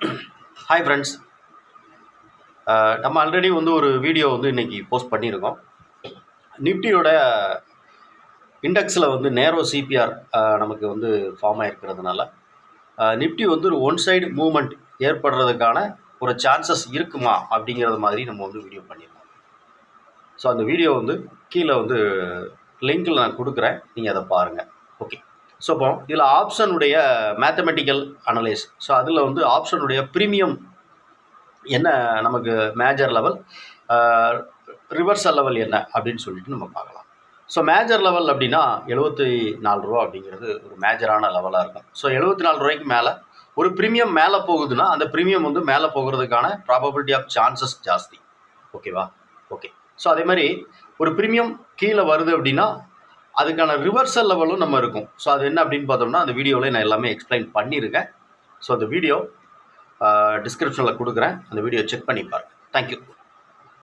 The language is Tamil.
ஹாய் ஃப்ரெண்ட்ஸ் நம்ம ஆல்ரெடி வந்து ஒரு வீடியோ வந்து இன்றைக்கி போஸ்ட் பண்ணியிருக்கோம். நிஃப்டியோட இண்டெக்ஸில் வந்து நேரோ சிபிஆர் நமக்கு வந்து ஃபார்ம் ஆகிருக்கிறதுனால நிஃப்டி வந்து ஒரு ஒன் சைடு மூமெண்ட் ஏற்படுறதுக்கான ஒரு சான்சஸ் இருக்குமா அப்படிங்கிறது மாதிரி நம்ம வந்து வீடியோ பண்ணியிருக்கோம். ஸோ அந்த வீடியோ வந்து கீழே வந்து லிங்கில் நான் கொடுக்குறேன். நீங்கள் அதை பாருங்கள் ஓகே ஸோ இப்போ இதில் ஆப்ஷனுடைய மேத்தமெட்டிக்கல் அனலைஸ் ஸோ அதில் வந்து ஆப்ஷனுடைய ப்ரீமியம் என்ன நமக்கு மேஜர் லெவல் ரிவர்சல் லெவல் என்ன அப்படின்னு சொல்லிட்டு நம்ம பார்க்கலாம். ஸோ மேஜர் லெவல் அப்படின்னா எழுபத்தி நாலு ரூபா அப்படிங்கிறது ஒரு மேஜரான லெவலாக இருக்கும். ஸோ எழுபத்தி நாலு ரூபாய்க்கு மேலே ஒரு ப்ரீமியம் மேலே போகுதுன்னா அந்த ப்ரீமியம் வந்து மேலே போகிறதுக்கான ப்ராபபிலிட்டி ஆஃப் சான்சஸ் ஜாஸ்தி. ஓகேவா ஓகே ஸோ அதே மாதிரி ஒரு ப்ரீமியம் கீழே வருது அப்படின்னா அதுக்கான ரிவர்சல் லெவலும் நம்ம இருக்கும். ஸோ அது என்ன அப்படின்னு பார்த்தோம்னா அந்த வீடியோவில் நான் எல்லாமே எக்ஸ்பிளைன் பண்ணியிருக்கேன். ஸோ அந்த வீடியோ டிஸ்கிரிப்ஷனில் கொடுக்குறேன். அந்த வீடியோ செக் பண்ணி பாருங்கள் தேங்க்யூ